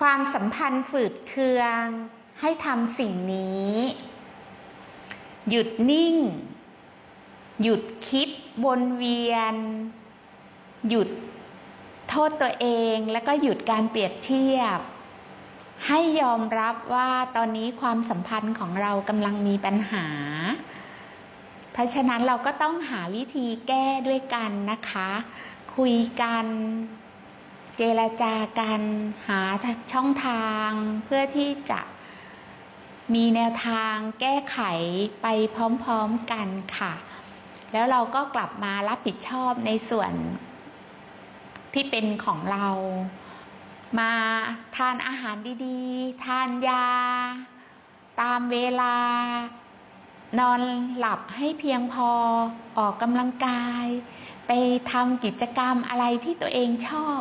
ความสัมพันธ์ฝืดเคือง ให้ทำสิ่งนี้ หยุดนิ่ง หยุดคิดวนเวียน หยุดโทษตัวเองแล้วก็หยุดการเปรียบเทียบ ให้ยอมรับว่าตอนนี้ความสัมพันธ์ของเรากำลังมีปัญหา เพราะฉะนั้นเราก็ต้องหาวิธีแก้ด้วยกันนะคะ คุยกัน เจรจากันหาช่องทางเพื่อที่จะมีแนวทางแก้ไขไปพร้อมๆกันค่ะ แล้วเราก็กลับมารับผิดชอบในส่วนที่เป็นของเรา มาทานอาหารดีๆ ทานยา ตามเวลา นอนหลับให้เพียงพอออกกำลังกาย ไปทำกิจกรรมอะไรที่ตัวเองชอบ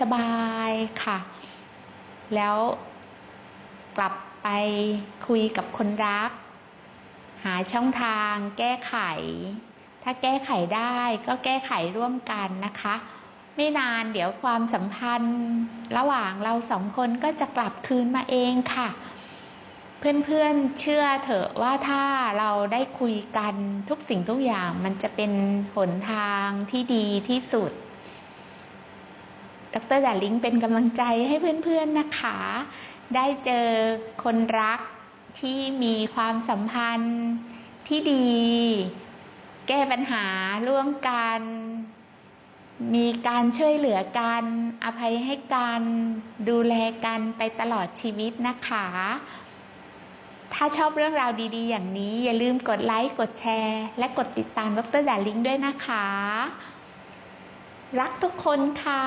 สบายๆค่ะ แล้วกลับไปคุยกับคนรัก หาช่องทางแก้ไข ถ้าแก้ไขได้ก็แก้ไขร่วมกันนะคะ ไม่นานเดี๋ยวความสัมพันธ์ ระหว่างเราสองคนก็จะกลับคืนมาเองค่ะ เพื่อนๆเชื่อเถอะว่าถ้าเราได้คุยกันทุกสิ่งทุกอย่างมันจะเป็นหนทางที่ดีที่สุด ดรดาลิงเป็นกำลังใจให้เพื่อนๆนะคะ ได้เจอคนรักที่มีความสัมพันธ์ที่ดี แก้ปัญหาร่วมกัน มีการช่วยเหลือกัน อภัยให้กัน ดูแลกันไปตลอดชีวิตนะคะ ถ้าชอบเรื่องราวดีๆ อย่างนี้ อย่าลืมกดไลค์ กดแชร์ และกดติดตามดรดาลิงด้วยนะคะ รักทุกคนค่ะ